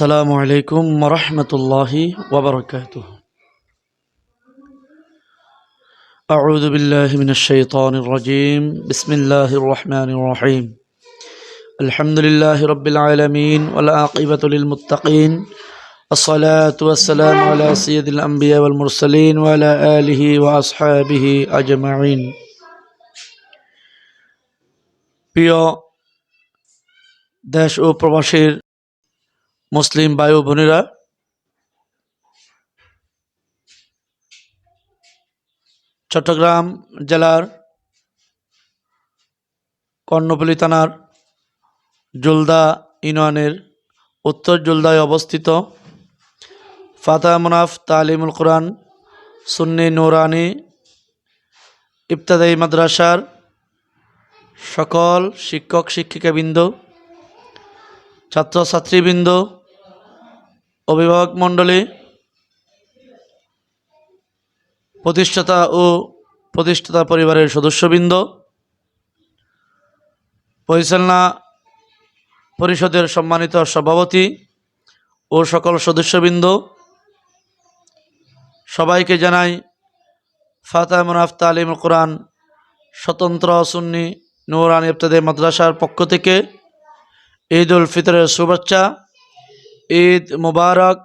السلام عليكم ورحمة الله وبركاته أعوذ بالله من الشيطان الرجيم بسم الله الرحمن الرحيم الحمد لله رب العالمين والعاقبة للمتقين الصلاة والسلام على سيد الأنبياء والمرسلين وعلى آله وأصحابه أجمعين প্রিয় দেশ ও প্রবাসীর মুসলিম ভাই বোনেরা, চট্টগ্রাম জেলার কর্ণপল্লী থানার জুলদা ইউনিয়নের উত্তর জুলদায় অবস্থিত ফাতা মুনাফ তালিমুল কোরআন সুন্নি নুরানি ইফতাদাই মাদ্রাসার সকল শিক্ষক শিক্ষিকাবৃন্দ ছাত্রছাত্রীবৃন্দ অভিভাবক মণ্ডলী, প্রতিষ্ঠাতা ও প্রতিষ্ঠাতা পরিবারের সদস্যবৃন্দ, পরিচালনা পরিষদের সম্মানিত সভাপতি ও সকল সদস্যবৃন্দ, সবাইকে জানাই ফাতা মুনাফ তালিম কোরআন, স্বতন্ত্র সুন্নি নুরান ইবতাদে মাদ্রাসার পক্ষ থেকে ঈদ উল ফিতরের শুভেচ্ছা। ঈদ মুবারক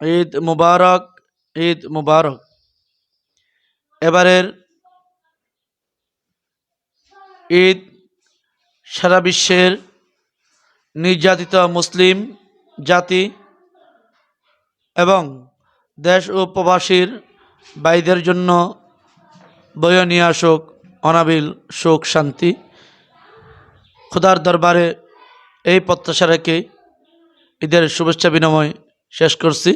ঈদ মুবারক ঈদ মুবারক। এবারের ঈদ সারা বিশ্বের নির্যাতিত মুসলিম জাতি এবং দেশ ও প্রবাসীর ভাইদের জন্য বয়ে নিয়ে আসুক অনাবিল সুখ, শান্তি। খোদার দরবারে এই প্রত্যাশা রেখে ঈদের শুভেচ্ছা বিনিময় শেষ করছি।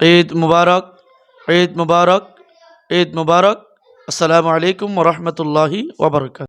ঈদ মুবারক ঈদ মুবারক ঈদ মুবারক। আসসালামু আলাইকুম রহমতুল্লাহি ওবরকাত